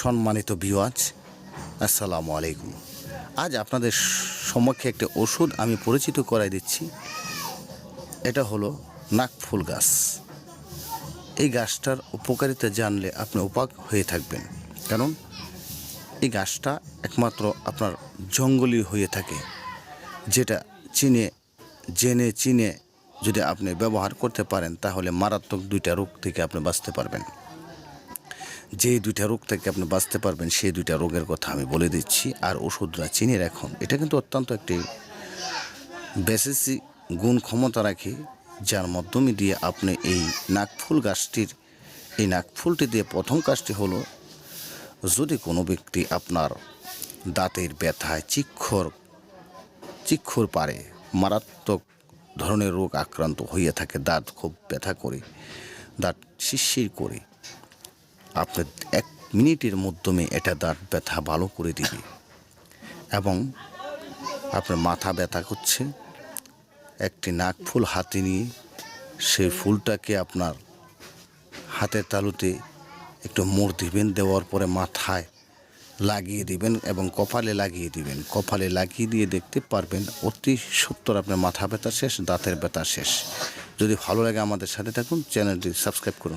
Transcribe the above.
সম্মানিত বিওয়াজ আসসালামু আলাইকুম। আজ আপনাদের সম্মুখে একটা ওষুধ আমি পরিচিত করাই দিচ্ছি। এটা হলো নাকফুল গাছ। এই গাছটার উপকারিতা জানলে আপনি উপাক হয়ে থাকবেন। কারণ এই গাছটা একমাত্র আপনার জঙ্গলি হয়ে থাকে। যেটা চিনে, জেনে চিনে যদি আপনি ব্যবহার করতে পারেন, তাহলে মারাত্মক দুইটা রোগ থেকে আপনি বাঁচতে পারবেন। যে দুইটা রোগ থেকে আপনি বাঁচতে পারবেন, সেই দুইটা রোগের কথা আমি বলে দিচ্ছি। আর ওষুধটা চিনে রাখুন এটা কিন্তু অত্যন্ত একটি বেসিসি গুণ ক্ষমতা রাখে, যার মাধ্যমে দিয়ে আপনি এই নাকফুল গাছটির, এই নাকফুলটি দিয়ে প্রথম কাজটি হলো, যদি কোনো ব্যক্তি আপনার দাঁতের ব্যথায় চিক্ষর চিক্ষর পারে, মারাত্মক ধরনের রোগ আক্রান্ত হইয়া থাকে, দাঁত খুব ব্যথা করে, দাঁত শিরশির করে আপনার এক মিনিটের মাধ্যমে এটা দাঁত ব্যথা ভালো করে দিবে। এবং আপনার মাথা ব্যথা করছে, একটি নাক ফুল হাতে নিয়ে সেই ফুলটাকে আপনার হাতের তালুতে একটু মোড় দিবেন, দেওয়ার পরে মাথায় লাগিয়ে দিবেন এবং কপালে লাগিয়ে দিবেন। কপালে লাগিয়ে দিয়ে দেখতে পারবেন, অতি সত্তর আপনার মাথা ব্যথা শেষ, দাঁতের ব্যথা শেষ। যদি ভালো লাগে আমাদের সাথে থাকুন, চ্যানেলটি সাবস্ক্রাইব করুন।